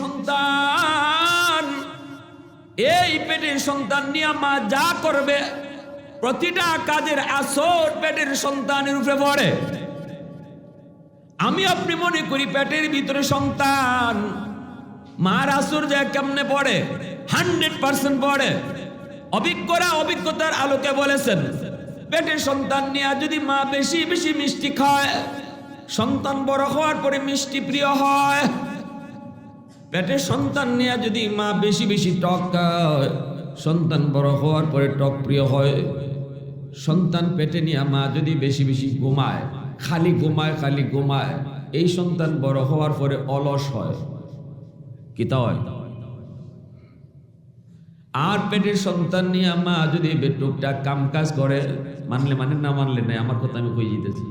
সন্তান, এই পেটের সন্তান নিয়ে মা যা করবে, প্রতিটা কাজের আসর পেটের সন্তানের উপরে পড়ে। আমি আপনি মনে করি পেটের ভিতরে সন্তান, মার আসর যায় কেমনে পড়ে? হান্ড্রেড পার্সেন্ট পড়ে। অভিজ্ঞরা অভিজ্ঞতার আলোকে বলেছেন, পেটের সন্তান নিয়ে যদি মা বেশি বেশি মিষ্টি খায়, সন্তান বড় হওয়ার পরে মিষ্টি প্রিয় হয়। পেটের সন্তান নিয়ে যদি মা বেশি বেশি টক সন্তান বড় হওয়ার পরে টক প্রিয় হয়। সন্তান পেটে নিয়ে মা যদি বেশি বেশি ঘুমায়, খালি ঘুমায় খালি ঘুমায়, এই সন্তান বড় হওয়ার পরে অলস হয়। কি তা হয়? আর পেটের সন্তান নিয়ে মা যদি টুকটাক কাম কাজ করে, মানলে মানে না মানলে নাই? আমার কথা আমি কই যেতেছি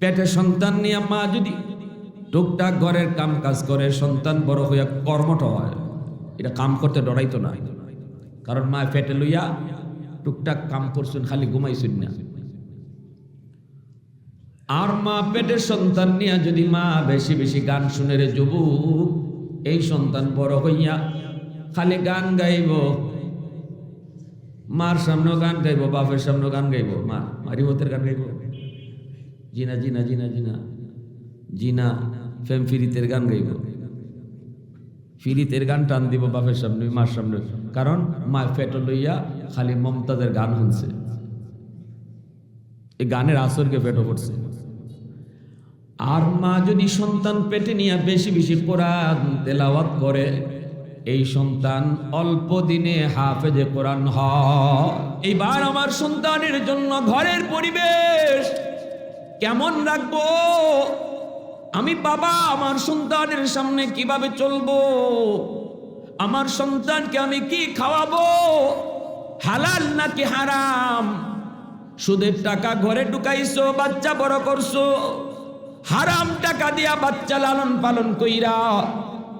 পেটের সন্তান নিয়ে মা যদি টুকটাক ঘরের কাম কাজ করে সন্তান বড় হইয়া কর্মঠ হয়। এটা কাম করতে ডরাইতো না। কারণ মা পেটে লইয়া টুকটাক কাম করছেন, খালি ঘুমাইছেন না। আর মা পেটের সন্তান নিয়ে যদি মা বেশি বেশি গান শুনে রে, যুবক, এই সন্তান বড় হইয়া খালি গান গাইব। মার সামনেও গান গাইব, বাপের সামনেও গান গাইব। মা মারিমতের গান গাইব? জিনা জিনা জিনা জিনা। জিনা ফেম ফিরিতের গান গাইব। ফিরিতের গান টান দিব বাপের সামনে, মার সামনে। কারণ মা ফেটো লইয়া খালি মমতাদের গান শুনছে। এই গানের আসরকে ফেটো করছে আর মা যদি সন্তান পেটে নিয়ে বেশি বেশি কোরআন তেলাওয়াত করে, এই সন্তান অল্প দিনে হাফেজে কোরআন হ এইবার আমার সন্তানের জন্য ঘরের পরিবেশ কেমন রাখব? আমি বাবা, আমার সন্তানের সামনে কীভাবে চলবো? আমার সন্তানকে আমি কি খাওয়াবো? হালাল নাকি হারাম? সুদের টাকা ঘরে ঢুকাইছো, বাচ্চা বড় করছ। হারাম টাকা দিয়া বাচ্চা লালন পালন কইরা,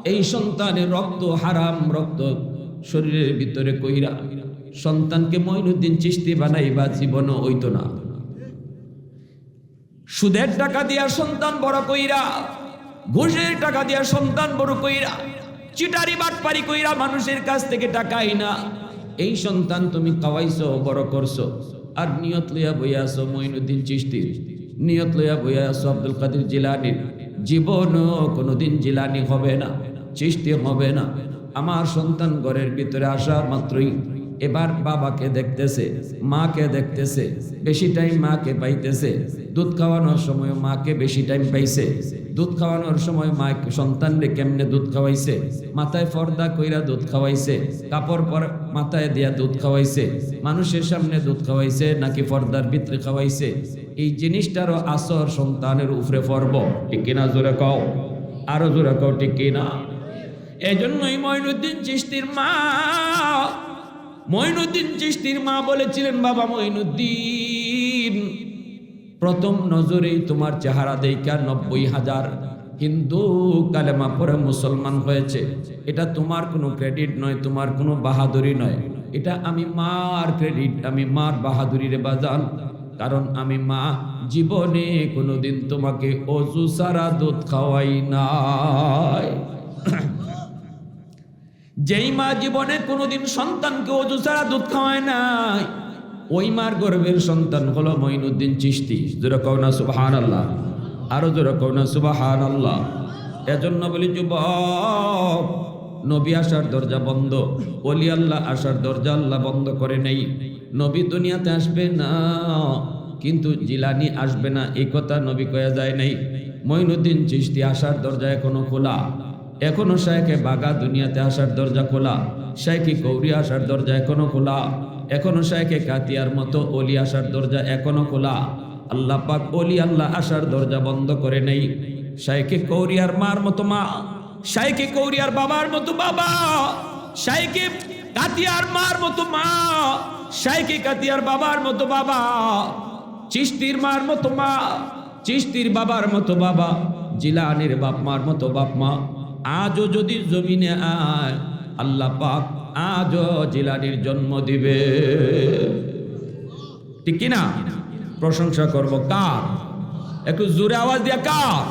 এই সন্তানের রক্ত হারাম, রক্ত শরীরের ভিতরে কইরা। সন্তানকে মইনুদ্দিন চিস্তি বানাইবা জীবন হইতো না। সুদের টাকা দিয়া সন্তান বড় কইরা, ঘুষের টাকা দিয়া সন্তান বড় কইরা, চিটারি বাটপারি কইরা মানুষের কাছ থেকে টাকাই না এই সন্তান তুমি খাওয়াইছো, বড় করছ। আর নিয়ত লইয়া বইয়া আছো মঈনুদ্দিন চিস্তির নিয়ত লইয়া বইয়া আছো আব্দুল কাদের জিলানির জীবনও কোনোদিন জিলানি হবে না চিস্তি হবে না। আমার সন্তান ঘরের ভিতরে আসা মাত্রই এবার বাবাকে দেখতেছে, মাকে দেখতেছে, বেশি টাইম মাকে পাইতেছে। দুধ খাওয়ানোর সময় মাকে বেশি টাইম পাইছে। দুধ খাওয়ানোর সময় মা সন্তানরে কেমনে দুধ খাওয়াইছে? মাথায় পর্দা কইরা দুধ খাওয়াইছে, কাপড় পর মাথায় দিয়া দুধ খাওয়াইছে, মানুষের সামনে দুধ খাওয়াইছে নাকি পর্দার ভিতরে খাওয়াইছে? এই জিনিসটারও আসর সন্তানের উপরে পর্ব ঠিক কিনা জোরে কও? আরও জোরে কও, ঠিক কিনা? এই জন্যই মঈনুদ্দিন চিস্তির মা মঈনুদ্দিন চিস্তির মা বলেছিলেন, বাবা মঈনুদ্দিন প্রথম নজরেই তোমার চেহারা দেখা নব্বই হাজার হিন্দু কালেমা পরে মুসলমান হয়েছে। এটা তোমার কোনো ক্রেডিট নয়, তোমার কোনো বাহাদুরি নয়। এটা আমি মার ক্রেডিট, আমি মার বাহাদুরি রে বাজান। কারণ আমি মা, জীবনে কোনোদিন তোমাকে অজু সারা দুধ খাওয়াই নাই। যেই মা জীবনে কোনোদিন সন্তানকে অজু ছাড়া দুধ খাওয়ায় নাই, ওই মার গর্ভের সন্তান হলো মঈনুদ্দিন চিস্তি জোরে কও না সুবাহান আল্লাহ আরও জোরে কও না সুবাহান আল্লাহ এজন্য বলি, যুবক, নবী আসার দরজা বন্ধ অলি আল্লাহ আসার দরজা আল্লাহ বন্ধ করে নেই। নবী দুনিয়াতে আসবে না, কিন্তু জিলানি আসবে না, এই কথা নবী কয়া যায় নাই। মঈনুদ্দিন চিস্তি আসার দরজা এখনও খোলা। এখনও শায়কে বাগা দুনিয়াতে আসার দরজা খোলা শায়কি কৌরি আসার দরজা এখনও খোলা, এখনও শায়কে কাতিয়ার মতো অলি আসার দরজা এখনও খোলা। আল্লাহ পাক অলি আল্লাহ আসার দরজা বন্ধ করে নেই। শায়কে কৌরিয়ার মার মতো মা শায়কে কৌরিয়ার বাবার মতো বাবা শায়কে কাতিয়ার মার মতো মা শায়কে কাতিয়ার বাবার মতো বাবা চিস্তির মার মতো মা চিস্তির বাবার মতো বাবা, জিলানির বাপ মার মতো বাপ মা। আজও যদি জমিনে আয়, আল্লাহ পাক আজও জিলানির জন্ম দিবে। ঠিক কিনা? প্রশংসা করব কার? একটু জোরে আওয়াজ দিয়া কার?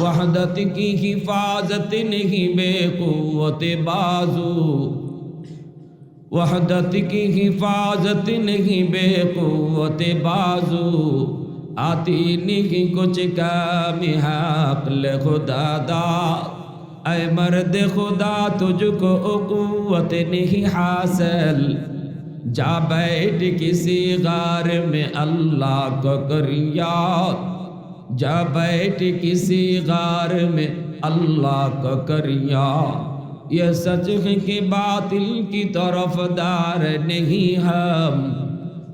ওয়াহদত কি হিফাজত নেহি বেকুতে বাজু। وحدت کی حفاظت نہیں بے قوت بازو آتی نہیں کچھ کام ऐ मर्द खुदा तुझको कुवत नहीं हासिल। जा बैठ किसी गार में अल्लाह को करिया जा बैठ किसी गार में अल्लाह को करिया ये सच है कि बातिल की तरफदार नहीं हम।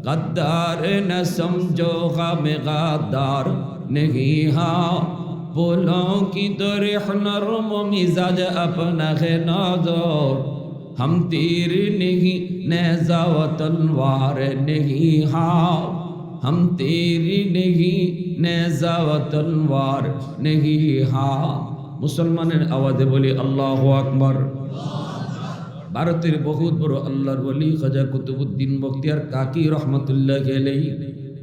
गद्दार न समझो गम गद्दार नहीं हाँ। بولوں کی درحن رم مزاج اپنا ہے نازور ہم تیر نہیں نیزا و تلوار نہیں ہاں ہم تیر نہیں نیزا و تلوار نہیں ہاں মুসলমানের আওয়াজে বলি আল্লাহ আকবর ভারতের বহুত বড় আল্লাহর বলি খাজা কুতুবুদ্দিন বক্তিয়ার কাকি রহমতুল্লাহ গেলেই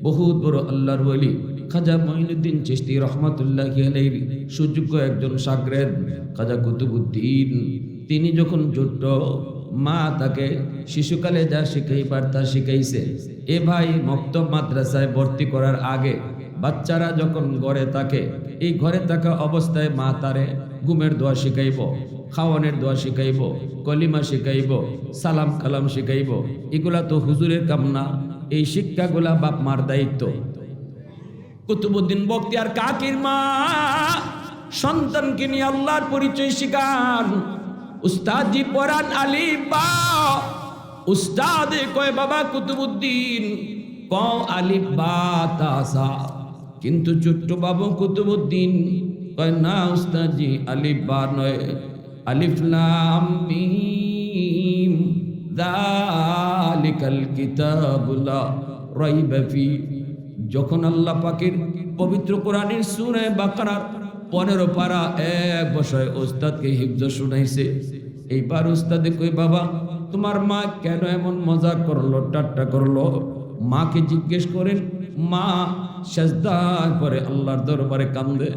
বহুত বড় আল্লাহর বলি খাজা মঈনুদ্দিন চিস্তি রহমতুল্লাহ গেলেই সুযোগ্য একজন সাগরেদ খাজা কুতুবুদ্দিন। তিনি যখন জুট্ট মা তাকে শিশুকালে যা শিখাইবার তা শিখাইছে। এ ভাই মক্তব মাদ্রাসায় ভর্তি করার আগে বাচ্চারা যখন ঘরে থাকে, এই ঘরে থাকা অবস্থায় মা তারে ঘুমের দোয়া শিখাইব, খাওয়ানের দোয়া শিখাইব, কলিমা শিখাইব সালাম কালাম শিখাইব। এগুলা তো হুজুরের কামনা। এই শিক্ষাগুলা বাপ মার দায়িত্ব। কুতুবুদ্দিন বক্তিয়ার কাকির মা, সন্তানকে নিয়ে আল্লাহর পরিচয় শিখান। উস্তাদজি পরান আলী বা, উস্তাদ কয়, বাবা কুতুবুদ্দিন ক আলিফ বা তাসা কিন্তু ছোট্ট বাবু কুতুবুদ্দিন কয়, না উস্তাদজি আলিফ বা নয়। আলিফ লাম মিম যালিকাল কিতাবুলা রাইবা ফি যখন আল্লাহ পাকের পবিত্র কোরআনের সূরা বাকারার পনেরো পারা এক বছর ওস্তাদকে হিফজ শুনাইছে, এইবার ওস্তাদে কই বাবা, তোমার মা কেন এমন মজা করল, টাট্টা করল? মাকে জিজ্ঞেস করেন, মা, সেজদার পরে আল্লাহর দরবারে কান্দে।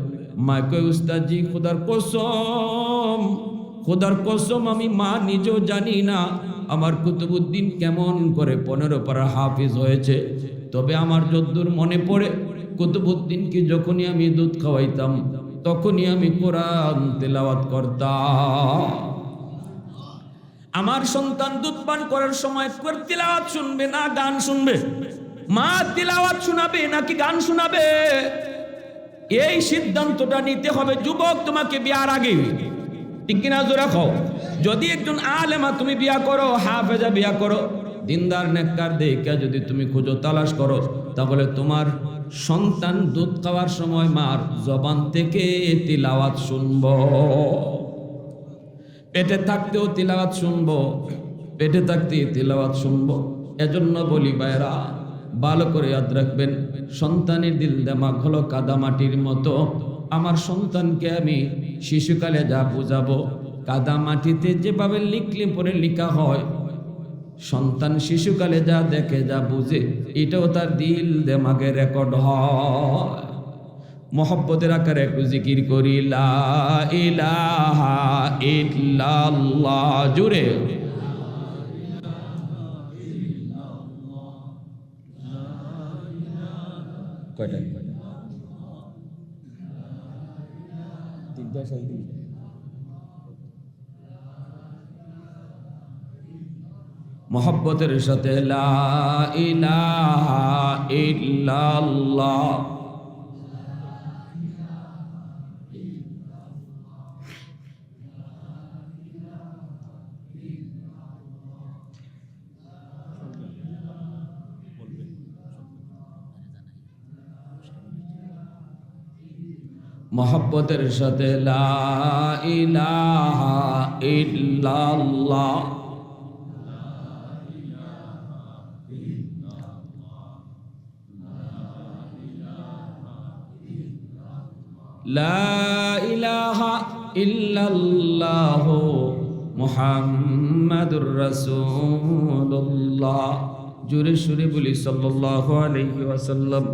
মা কই উস্তাদজি খোদার কসম খোদার কসম, আমি মা নিজেও জানি না, আমার কুতুবুদ্দিন কেমন করে পনেরো পারা হাফিজ হয়েছে। তবে আমার যদ্দূর মনে পড়ে কুতুবুদ্দিনকে যখনই আমি দুধ খাওয়াইতাম, তখনই আমি কোরআন তেলাওয়াত করতাম। আমার সন্তান দুধ পান করার সময় তিলাওয়াত শুনবে না, গান শুনবে? মা তিলাওয়াত শোনাবে নাকি গান শোনাবে? এই সিদ্ধান্তটা নিতে হবে, যুবক তোমাকে বিয়ার আগে। ঠিক কিনা যদি একজন আলেমা তুমি বিয়া করো, হাফেজা বিয়া করো দিনদার নেককার দেখে যদি তুমি খুঁজো, তালাশ করো, তাহলে তোমার সন্তান দুধ খাওয়ার সময় মার জবান থেকে তিলাওয়াত শুনব। পেটে থাকতেও তিলাওয়াত শুনব, পেটে থাকতে তিলাওয়াত শুনব। এজন্য বলি বাইরা ভালো করে ইয়াদ রাখবেন, সন্তানের দিল দেমাগ হলো কাদামাটির মতো। আমার সন্তানকে আমি শিশুকালে যা বুঝাবো কাদামাটিতে যেভাবে লিখলে পরে লিখা হয় সন্তান শিশুকালে যা দেখে যা বুঝে, এটাও তার দিল দেমাগে রেকর্ড হয়। মহব্বতের আকারে একটু জিকির করি জুড়ে। কয়টা? মহব্বতের সাথে মহব্বতের সাথে লা ইলাহা ইল্লাল্লাহ। ইল্লাল্লাহ মুহাম্মাদুর রাসূলুল্লাহ। জোরে সুরে বলি, সাল্লাল্লাহু আলাইহি ওয়াসাল্লাম।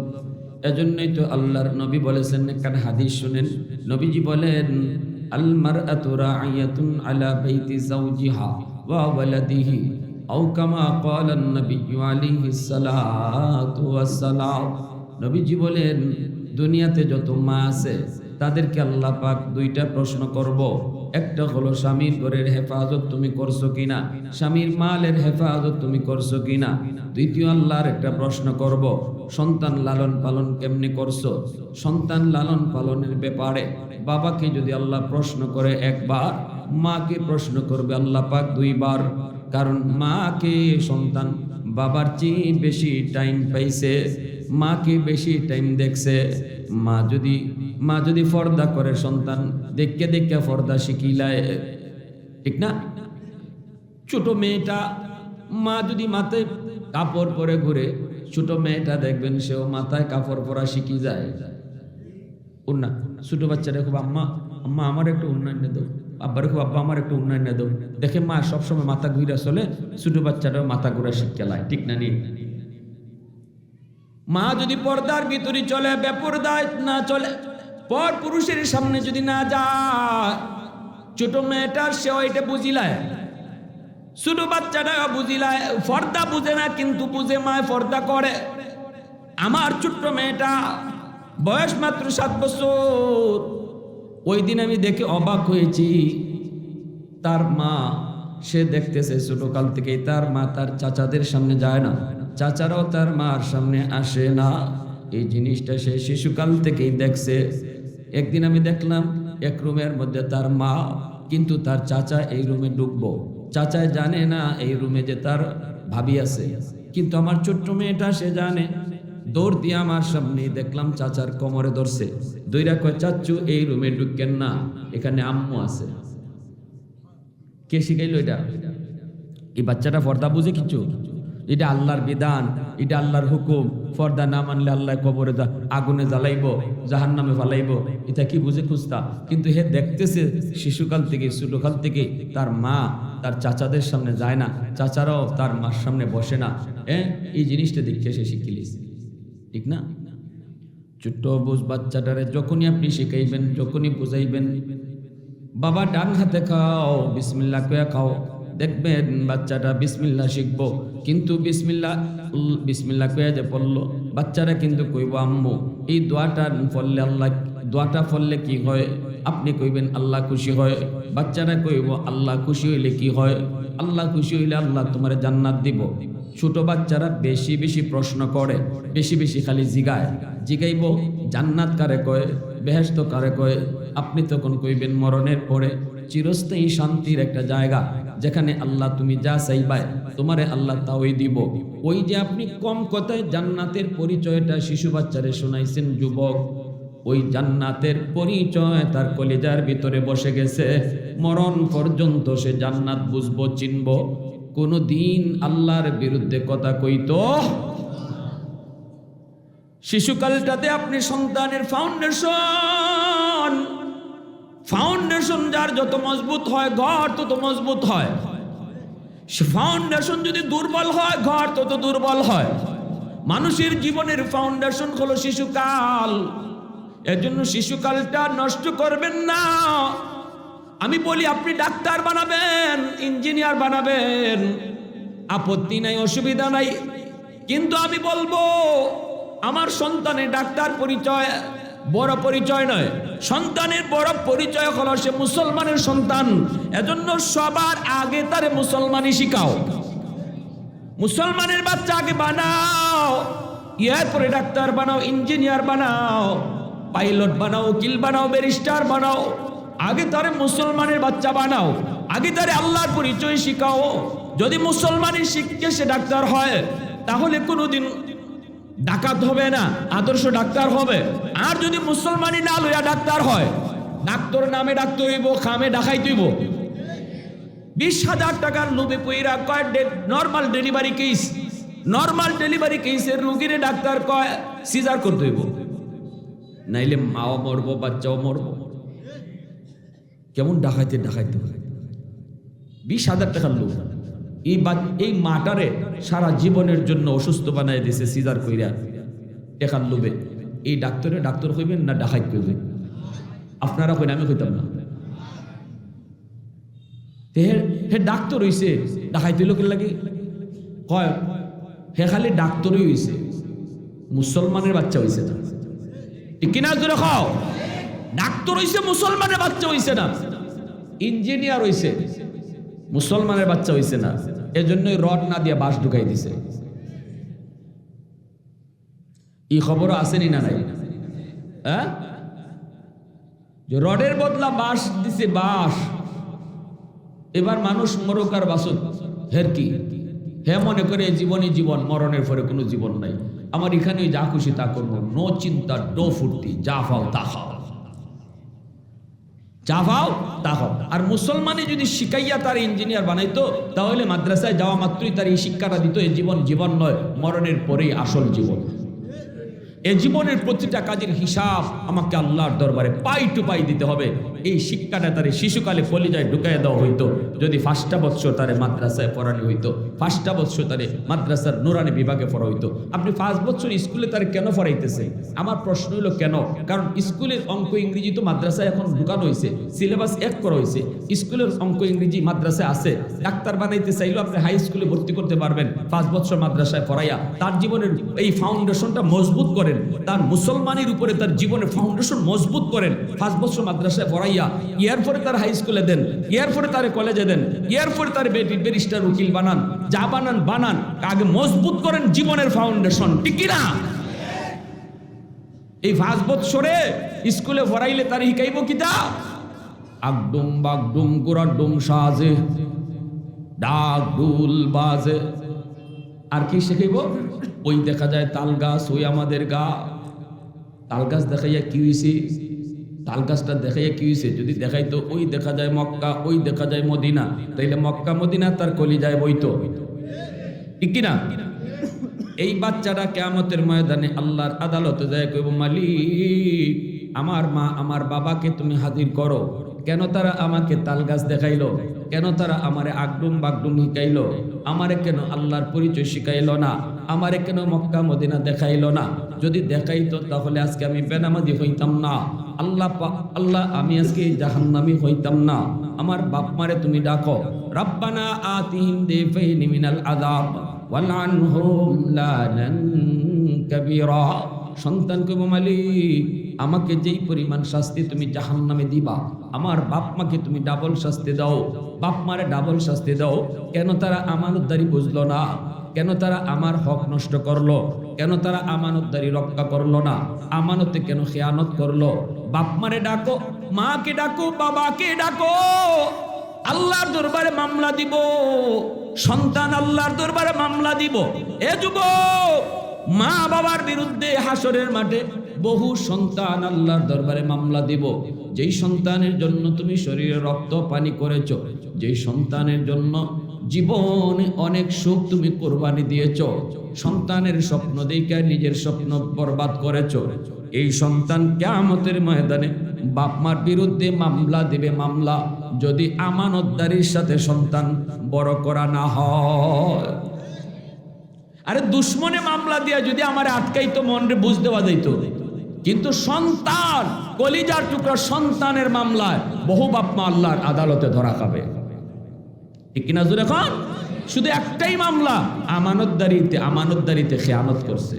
এজন্যই তো আল্লাহর নবী বলেছেন একখান হাদিস শুনেন। নবীজি বলেন, আল মারআতু রাইয়াতুন আলা বাইতি যাওজিহা ওয়া ওয়ালাদিহি আও কামা ক্বালা an-নাবিয়্যু আলাইহিস সালাতু নবীজি বলেন, দুনিয়াতে যত মা আছে তাদেরকে আল্লাহ পাক দুইটা প্রশ্ন করব। একটা হলো, স্বামীর ঘরের হেফাজত তুমি করছ কিনা? স্বামীর মালের হেফাজত তুমি করছ কিনা? দ্বিতীয় আল্লাহর একটা প্রশ্ন করব, সন্তান লালন পালন কেমনি করছ? সন্তান লালন পালনের ব্যাপারে বাবাকে যদি আল্লাহ প্রশ্ন করে একবার, মাকে প্রশ্ন করবে আল্লাহ পাক দুইবার। কারণ মাকে সন্তান বাবার চেয়ে বেশি টাইম পাইছে, মাকে বেশি টাইম দেখছে। মা যদি মা যদি ফর্দা করে সন্তান, দেখকে দেখকে ফর্দা শিখিলায়। ঠিক না? ছোট মেয়েটা, মা যদি মাথায় কাপড় পরে ঘুরে, ছোট মেয়েটা দেখবেন সেও মাথায় কাপড় পরা শিখি যায়। উন্না, ছোট বাচ্চারা খুব, আম্মা আম্মা, আমার একটু উন্নয়ন দাও। আব্বার খুব, আব্বা, আমার একটু উন্নয়ন দাও। দেখে মা সবসময় মাথা ঘুরে চলে, ছোট বাচ্চাটাও মাথা ঘুরা শিখতে লাই ঠিক না নি মা যদি পর্দার ভিতরে চলে, বেপরদায় না চলে পর পুরুষের সামনে যদি না যায়, ছোট মেয়েটার সেও এটা বুঝিলায়। ছোট বাচ্চাটা বুঝিলায়, ফর্দা বুঝে না, কিন্তু বুঝে মায় ফর্দা করে। আমার ছোট্ট মেয়েটা বয়স মাত্র সাত বছর। ওই দিন আমি দেখে অবাক হয়েছি। তার মা, সে দেখতেছে ছোটকাল থেকেই তার মা তার চাচাদের সামনে যায় না। চাচারাও তার মার সামনে আসে না। এই জিনিসটা সে শিশুকাল থেকেই দেখছে। একদিন আমি দেখলাম এক রুমের মধ্যে তার মা, কিন্তু তার চাচা এই রুমে ঢুকবো। চাচায় জানে না এই রুমে যে তার ভাবি আছে। কিন্তু আমার ছোট্ট মেয়েটা সে জানে। দৌড় দিয়ে আমার সামনে দেখলাম চাচার কোমরে ধরছে। দইরা কয় চাচ্চু এই রুমে ঢুকেন না, এখানে আম্মু আছে। কে শিখাইলো এটা? এই বাচ্চাটা পর্দা বুঝে কিছু? এটা আল্লাহর বিধান, এটা আল্লাহর হুকুম। পর্দা না মানলে আল্লাহ কবরে আগুনে জ্বালাইব জাহান নামে ফালাইব। এটা কি বুঝে খুঁজতা কিন্তু হে দেখতেছে শিশুকাল থেকে, ছোটকাল থেকে তার মা তার চাচাদের সামনে যায় না। চাচারাও তার মার সামনে বসে না। হ্যাঁ এই জিনিসটা দেখে সে শিখিলিস। ঠিক না? ছোট্ট বুঝ বাচ্চাটারে যখনই আপনি শিখাইবেন, যখনই বুঝাইবেন, বাবা ডান হাতে খাও বিসমিল্লা কয়ে খাও। দেখবেন বাচ্চাটা বিসমিল্লা শিখব। কিন্তু বিসমিল্লা বিসমিল্লা কয়ে যে পড়ল, বাচ্চারা কিন্তু কইব, আম্মু, এই দোয়াটা পড়লে আল্লাহ, দোয়াটা পড়লে কি হয়? আপনি কইবেন, আল্লাহ খুশি হয়। বাচ্চারা কইব, আল্লাহ খুশি হইলে কি হয়? আল্লাহ খুশি হইলে আল্লাহ তোমার জান্নাত দিব। ছোট বাচ্চারা বেশি বেশি প্রশ্ন করে, বেশি বেশি খালি জিগায়। জিগাইব, জান্নাত কারে কয়? বেহেস্ত কারে কয়? আপনি তখন কইবেন, মরণের পরে। চিরস্থায়ী শান্তির একটা জায়গা, যেখানে আল্লাহ তুমি যা চাইবাই, তোমারে আল্লাহ তাওই দিব। ওই যে আপনি কম কথায় জান্নাতের পরিচয়টা শিশু বাচ্চারে শোনাইছেন, যুবক, ওই জান্নাতের পরিচয় তার কলিজার ভিতরে বসে গেছে। মরণ পর্যন্ত সে জান্নাত বুঝব, চিনব। কোনো দিন আল্লাহর বিরুদ্ধে কথা কইতো, শিশুকালটাতে আপনি সন্তানের ফাউন্ডেশন ফাউন্ডেশন যার যত মজবুত হয়, ঘর তত মজবুত হয়। ফাউন্ডেশন যদি দুর্বল হয়, ঘর তত দুর্বল হয়। মানুষের জীবনের ফাউন্ডেশন হলো শিশুকাল। এর জন্য শিশুকালটা নষ্ট করবেন না। আমি বলি, আপনি ডাক্তার বানাবেন, ইঞ্জিনিয়ার বানাবেন। আপত্তি নাই, অসুবিধা নাই। কিন্তু আমি বলব, আমার সন্তানের ডাক্তার পরিচয় বড় পরিচয় নয়। সন্তানের বড় পরিচয় হলো সে মুসলমানের সন্তান। এজন্য সবার আগে তারে মুসলমানই শিখাও। মুসলমানের বাচ্চা আগে বানাও এরপরে ডাক্তার বানাও, ইঞ্জিনিয়ার বানাও, পাইলট বানাও, উকিল বানাও, ব্যারিস্টার বানাও। আগে তারে মুসলমানের বাচ্চা বানাও। আগে তারে আল্লাহর পরিচয় শিখাও। যদি মুসলমানের শিখকে সে ডাক্তার হয়, তাহলে কোনোদিন ডাকাত হবে না, আদর্শ ডাক্তার হবে। আর যদি মুসলমানই না লইয়া ডাক্তার হয়, ডাক্তার নামে ডাক্তার হইব, খামে ডাকাই তুইব বিশ হাজার টাকার লোভে পইরা কয় normal delivery case normal delivery কেসের রুগীরে ডাক্তার কয় সিজার করতে হইব। নাইলে মাও মরবো, বাচ্চাও মরবো। কেমন ডাকাইতে ডাকাইতে বিশ হাজার টাকার লোক এই এই মাটারে সারা জীবনের জন্য অসুস্থ বানায় দিছে, সিজার কইরা। টেকার লোভে। এই ডাক্তারে ডাক্তার হইবেন না ডাকাইত করবেন আপনারা কইন, আমি কইতাম না। হে ডাক্তার হইছে, ডাকাইতে লোকের লাগে? কয়, হে খালি ডাক্তারই হইছে। মুসলমানের বাচ্চা হইছে না কিনা জোরে খাও ডাক্তার হইছে, মুসলমানের বাচ্চা হইছে না। ইঞ্জিনিয়ার হইছে, মুসলমানের বাচ্চা হইছে না। এজন্যই রড না দিয়ে বাস ঢুকাই দিছে। এই খবরও আসেনি না নাই? হ্যাঁ? রডের বদলা বাঁশ দিছে বাঁশ। এবার মানুষ মরক আর বাসুক হের কি? হে মনে করে জীবনই জীবন, মরণের পরে কোনো জীবন নাই। আমার এখানে যা খুশি তা করব। নো চিন্তা, নো ফুর্তি, যা পাও তা খাও যা পাও তা হও আর মুসলমানে যদি শিখাইয়া তার ইঞ্জিনিয়ার বানাইতো, তাহলে মাদ্রাসায় যাওয়া মাত্রই তার এই শিক্ষাটা দিত এই জীবন জীবন নয়, মরণের পরেই আসল জীবন। এ জীবনের প্রতিটা কাজের হিসাব আমাকে আল্লাহর দরবারে পাই টু পাই দিতে হবে। এই শিক্ষাটা তারে শিশুকালে কলিজায় ঢুকাইয়া দেওয়া হইতো। যদি ফার্স্টটা বৎসর তারে মাদ্রাসায় পড়ানো হইতো ফার্স্টটা বৎসর তারে মাদ্রাসার নুরানি বিভাগে পড়া হইতো। আপনি ফার্স্ট বছর স্কুলে তারে কেন পড়াইতেছে আমার প্রশ্ন হলো কেন? কারণ স্কুলের অঙ্ক ইংরেজি তো মাদ্রাসায় এখন ঢুকানো হয়েছে সিলেবাস এক করা হয়েছে স্কুলের অঙ্ক ইংরেজি মাদ্রাসায় আছে, ডাক্তার বানাইতে চাইলেও আপনি হাই স্কুলে ভর্তি করতে পারবেন। পাঁচ বছর মাদ্রাসায় পড়াইয়া তার জীবনের এই ফাউন্ডেশনটা মজবুত করেন। তার মুসলমানের উপরে তার জীবনের ফাউন্ডেশন মজবুত করেন। পাঁচ বছর মাদ্রাসায় পড়াইয়া ইয়ার পরে তার হাই স্কুলে দেন ইয়ার পরে তার কলেজে দেন ইয়ার পরে তার ব্যারিস্টার উকিল বানান, যা বানান বানান, আগে মজবুত করেন জীবনের ফাউন্ডেশন ঠিক না? এই পাঁচ বৎসরে স্কুলে ভরাইলে তার শিকাইব কিতা? আগডুম বাগডুম গুড়াডুম সাজে, ডাক ডুল বাজে। আর কি শিখাইব? ওই দেখা যায় তাল গাছ, ওই আমাদের গা। তাল গাছ দেখাইয়া কি হয়েছে তাল গাছটা দেখাইয়া কি হয়েছে যদি দেখাইতো ওই দেখা যায় মক্কা, ওই দেখা যায় মদিনা। তাইলে মক্কা, মদিনা তার কলি যায় বইতো। ঠিক কিনা? এই বাচ্চাটা কেয়ামতের ময়দানে আল্লাহর আদালতে যায় কইব, মালিক, আমার মা, আমার বাবাকে তুমি হাজির করো। কেন তারা আমাকে তাল গাছ দেখাইলো? কেন তারা আমারে আগডুম বাগডুম শিখাইলো আমারে কেন আল্লাহর পরিচয় শিখাইলো না? আমারে কেন মক্কা মদিনা দেখাইলো না? যদি দেখাইতো তাহলে আজকে আমি বেনামাজি হইতাম না। আল্লাহ আল্লাহ, আমি আজকে জাহান্নামি হইতাম না। আমার বাপ মারে তুমি ডাকো। রাব্বানা আতিহিম দিফাইনি মিনাল আযাব ওয়ালআনহুম লানান কাবীরা। সন্তান কইব মালিক, আমাকে যেই পরিমাণ শাস্তি তুমি জাহান্নামে দিবা, আমার বাপ মাকে তুমি ডাবল শাস্তি দাও, বাপ মারে ডাবল শাস্তি দাও, কেন তারা আমানতদারি বুঝলো না? কেন তারা আমার হক নষ্ট করল? কেন তারা আমানতদারি রক্ষা করল না? আমানতে কেন খেয়ানত করল? বাপ মারে ডাকো, মাকে ডাকো, বাবাকে ডাকো। আল্লাহর দরবারে মামলা দিব, সন্তান আল্লাহর দরবারে মামলা দিব। এ যুবক মা বাবার বিরুদ্ধে হাসরের মাঠে বহু সন্তান আল্লাহর দরবারে মামলা দিব। যেই সন্তানের জন্য তুমি শরীরে রক্ত, পানি করেছ, যেই সন্তানের জন্য জীবন অনেক সুখ তুমি কোরবানি দিয়েছ, সন্তানের স্বপ্ন দেখে নিজের স্বপ্ন বরবাদ করেছ। এই সন্তান কেমতের ময়দানে বাপ মার বিরুদ্ধে মামলা দিবে মামলা। যদি আমানতদারির সাথে সন্তান বড় করা না হয়। আরে দুশ্মনে মামলা দিয়া যদি আমার আটকাইতো মনরে বুঝ দেওয়া যাইত। কিন্তু সন্তান, কলিজার টুকরা সন্তানের মামলায় বহু বাপ মা আল্লাহর আদালতে ধরা খাবে। ঠিক কিনা জোরে এখন শুধু একটাই মামলা, আমানতদারিতে আমানতদারিতে খেয়ানত করছে।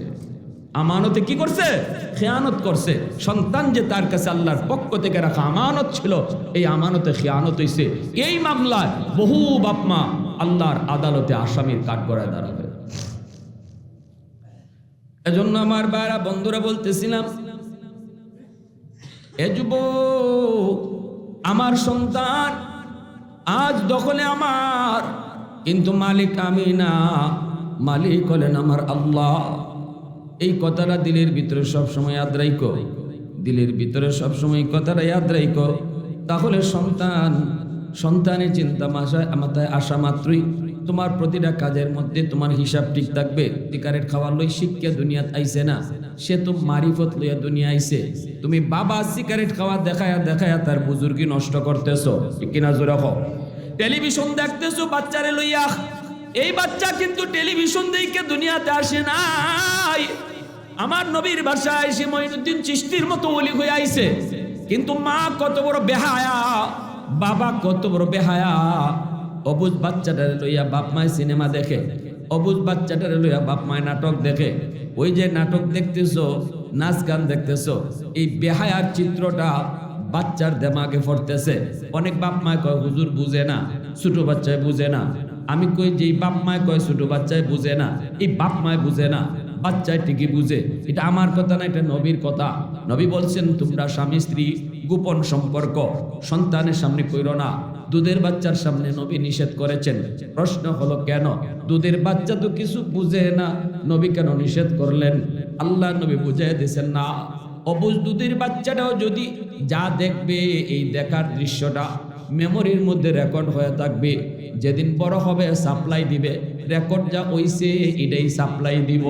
আমানতে কি করছে? খেয়ানত করছে। সন্তান যে তার কাছে আল্লাহর পক্ষ থেকে রাখা আমানত ছিল, এই আমানতে খেয়ানত হইছে। এই মামলায় বহু বাপমা আল্লাহর আদালতে আসামির কাঠ দাঁড়াবে। এজন্য আমার বাইরা বন্ধুরা বলতেছিলাম, এ যুব আমার সন্তান আজ দখলে আমার, কিন্তু মালিক আমি না। মালিক হলেন আমার আল্লাহ। এই কথাটা দিলের ভিতরে সবসময় ইয়াদ রাইকো দিলের ভিতরে সবসময় কথাটা ইয়াদ রাইকো তাহলে সন্তান, সন্তানের চিন্তা মাসায় মাথায় আসা মাত্রই। তোমার প্রতিটা কাজের মধ্যে তোমার হিসাব ঠিক থাকবে। সিগারেট খাওয়ার লই শিক্ষা দুনিয়াত আইছে না। সে তো মারিফত লইয়া দুনিয়া আইছে। তুমি বাবা সিগারেট খাওয়া দেখায়া দেখায়া তার বুজুর্গি নষ্ট করতেছো। কিনা জোরে টেলিভিশন দেখতেছো, বাচ্চারে লইয়া। এই বাচ্চা কিন্তু টেলিভিশন দেখে দুনিয়াতে আসে নাই। আমার নবীর বাসায় এসে মঈনুদ্দিন চিস্তির মতো অলি হয়ে আইছে। কিন্তু মা কত বড় বেহায়া। বাবা কত বড় বেহায়া। অবুজ বাচ্চাটারে লইয়া বাপ মায় সিনেমা দেখে, অবুজ বাচ্চাটারে লইয়া বাপ মায় নাটক দেখে। ওই যে নাটক দেখতেছো, নাচ গান দেখতেছো, এই বেহায়ার চিত্রটা বাচ্চার দেমাগে পড়তেছে অনেক বাপ মায় কয়, হুজুর বুঝে না, ছোট বাচ্চায় বুঝে না। আমি কই যে বাপ মায় কয়, ছোট বাচ্চায় বুঝে না, এই বাপ মায় বুঝে না, বাচ্চায় ঠিকই বুঝে। এটা আমার কথা না, এটা নবীর কথা। নবী বলছেন, তোমরা স্বামী স্ত্রী গোপন সম্পর্ক, সন্তানের সামনে কইরো না। দুধের বাচ্চার সামনে নবী নিষেধ করেছেন। প্রশ্ন হলো কেন? দুধের বাচ্চা তো কিছু বুঝে না। নবী কেন নিষেধ করলেন? আল্লাহ নবী বুঝাই দিয়েছেন, না, অবুজ দুধের বাচ্চাটাও যদি যা দেখবে এই দেখার দৃশ্যটা মেমোরির মধ্যে রেকর্ড হয়ে থাকবে। যেদিন বড় হবে সাপ্লাই দিবে। রেকর্ড যা হইছে এটাই সাপ্লাই দিব।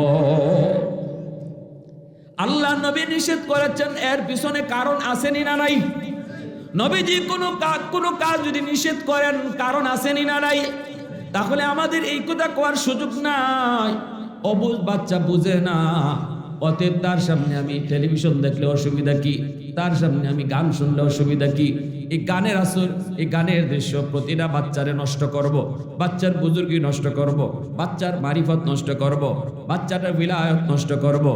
আল্লাহ নবী নিষেধ করেছেন, এর পিছনে কারণ আসেনি না নাই? নবীজি কোনো কাজ কোনো কাজ যদি নিষেধ করেন, কারণ আসেনি না নাই, তাহলে আমাদের এই কথা কোয়ার সুযোগ নাই। অবুজ বাচ্চা বুঝে না, অতএব তার সামনে আমি টেলিভিশন দেখলে অসুবিধা কি? তার সামনে আমি গান শুনলে অসুবিধা কি? এই গানের আসর, এই গানের দৃশ্য প্রতিটা বাচ্চারে নষ্ট করব। বাচ্চার বুজুর্গি নষ্ট করব। বাচ্চার মারিফত নষ্ট করব। বাচ্চাটার বিলায়ত নষ্ট করব।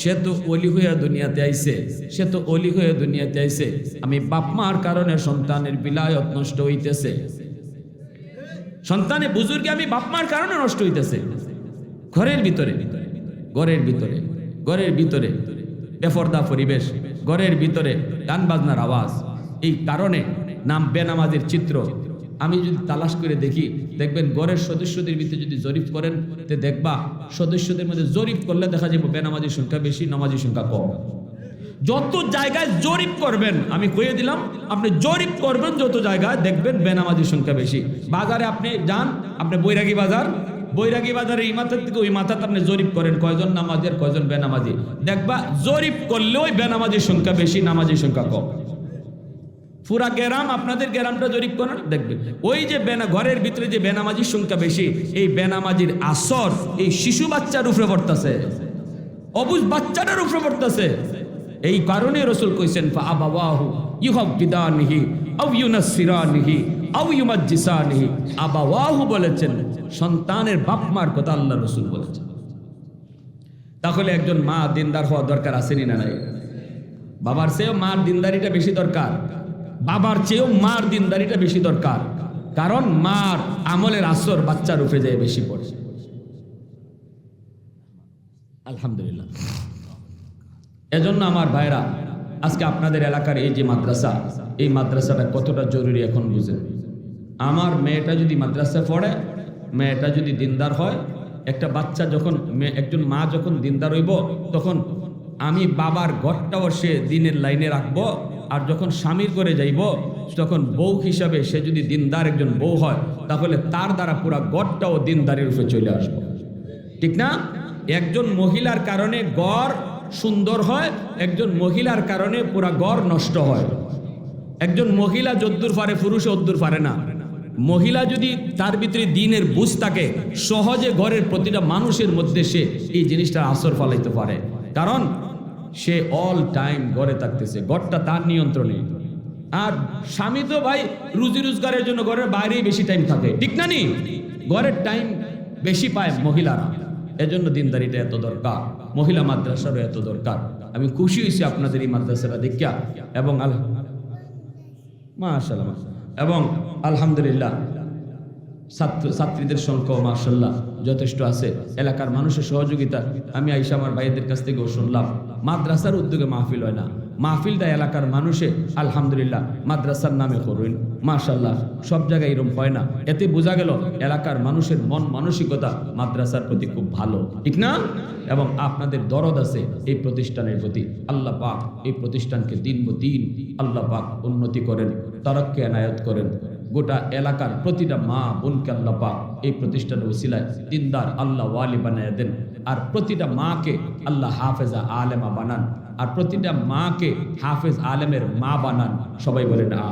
সে তো অলি হয়ে দুনিয়াতে আইছে সে তো অলি হয়ে দুনিয়াতে আইছে আমি বাপ মার কারণে সন্তানের বিলায়ত নষ্ট হইতেছে সন্তানের বুজুর্গে আমি বাপ মার কারণে নষ্ট হইতেছে ঘরের ভিতরে ঘরের ভিতরে ঘরের ভিতরে বেফর্দা পরিবেশ, ঘরের ভিতরে গান বাজনার আওয়াজ এই কারণে নাম বেনামাজের চিত্র। আমি যদি তালাশ করে দেখি, দেখবেন গড়ের সদস্যদের ভিতরে যদি জরিপ করেন, তে দেখবা সদস্যদের মধ্যে জরিপ করলে দেখা যাবে বেনামাজির সংখ্যা বেশি, নামাজির সংখ্যা কম। যত জায়গায় জরিপ করবেন, আমি কয়ে দিলাম, আপনি জরিপ করবেন যত জায়গায়, দেখবেন বেনামাজির সংখ্যা বেশি। বাজারে আপনি যান, আপনি বৈরাগী বাজার, বৈরাগী বাজারে এই মাথার থেকে ওই মাথাতে আপনি জরিপ করেন, কয়জন নামাজি আর কয়জন বেনামাজি। দেখবা জরিপ করলেও বেনামাজির সংখ্যা বেশি, নামাজির সংখ্যা কম। পুরা গ্রাম আপনাদের গ্রামটা জরিপ করেন দেখবেন। ওই যে বেনা ঘরের ভিতরে যে বেনামাজির সংখ্যা বেশি, এই বেনামাজির আসর এই শিশু বাচ্চার উপরে পড়তেছে। অবুজ বাচ্চাটার উপরে পড়তেছে। এই কারণে রসুল কইছেন আও ইউনাসসিরানিহি আও ইউমাজ্জিসানিহি। আবাওয়াহু বলেছেন, সন্তানের বাপ মার কথা আল্লাহ রসুল বলেছেন। তাহলে একজন মা দিনদার হওয়া দরকার আসেনি না নাই? বাবার চেয়েও মার দিনদারিটা বেশি দরকার। বাবার চেয়েও মার দিনদারিটা বেশি দরকার। কারণ মার আমলের আসর বাচ্চার উপরে যায় বেশি পড়ে। আলহামদুলিল্লাহ। এজন্য আমার ভাইরা আজকে আপনাদের এলাকার এই যে মাদ্রাসা, এই মাদ্রাসাটা কতটা জরুরি এখন বুঝেন। আমার মেয়েটা যদি মাদ্রাসায় পড়ে, মেয়েটা যদি দিনদার হয়, একটা বাচ্চা যখন একজন মা যখন দিনদার হইব, তখন আমি বাবার ঘরটাও সে দিনের লাইনে রাখব আর যখন স্বামীর করে যাইব, তখন বউ হিসাবে সে যদি দিনদার একজন বউ হয়, তাহলে তার দ্বারা পুরা গড়টাও দিনদারের উপরে চলে আসব। ঠিক না? একজন মহিলার কারণে গড় সুন্দর হয়, একজন মহিলার কারণে পুরা গড় নষ্ট হয়। একজন মহিলা যদ্দুর পারে পুরুষ অদ্দুর পারে না। মহিলা যদি তার ভিতরে দিনের বুঝ থাকে, সহজে ঘরের প্রতিটা মানুষের মধ্যে সে এই জিনিসটা আসর ফলাইতে পারে। কারণ সে অল টাইম ঘরে থাকতেছে। ঘরটা তার নিয়ন্ত্রণে। আর স্বামী তো ভাই রুজি রোজগারের জন্য ঘরের বাইরেই বেশি টাইম থাকে। ঠিক না নি? ঘরের টাইম বেশি পায় মহিলারা। এজন্য দিনদারিটা এত দরকার। মহিলা মাদ্রাসারও এত দরকার। আমি খুশি হয়েছি আপনাদের এই মাদ্রাসাটা দেখিয়া। এবং আল মাশাল্লাহ এবং আলহামদুলিল্লাহ, ছাত্র ছাত্রীদের সংখ্যাও মার্শাল্লাহ যথেষ্ট আছে। এলাকার মানুষের সহযোগিতা আমি আইসা আমার ভাইদের কাছ থেকেও শুনলাম। মাদ্রাসার উদ্যোগে মাহফিল হয় না। মাহফিলটা এলাকার মানুষে, আলহামদুলিল্লাহ, মাদ্রাসার নামে করুন। মাশাল্লাহ সব জায়গায় এরকম হয় না। এতে বোঝা গেল এলাকার মানুষের মন মানসিকতা মাদ্রাসার প্রতি খুব ভালো। ঠিক না? এবং আপনাদের দরদ আছে এই প্রতিষ্ঠানের প্রতি। আল্লাহ পাক এই প্রতিষ্ঠানকে দিন দিন আল্লাহ পাক উন্নতি করেন তরক্কে এনায়ত করেন। গোটা এলাকার প্রতিটা মা বোনকে আল্লাহ পাক এই প্রতিষ্ঠানের উসিলায় দিনদার আল্লাহ ওয়ালি বানায় দেন। আর প্রতিটা মাকে আল্লাহ হাফেজা আলেমা বানান। আর প্রতিটা মাকে হাফেজ আলেমের মা বানান। সবাই বলেন, আ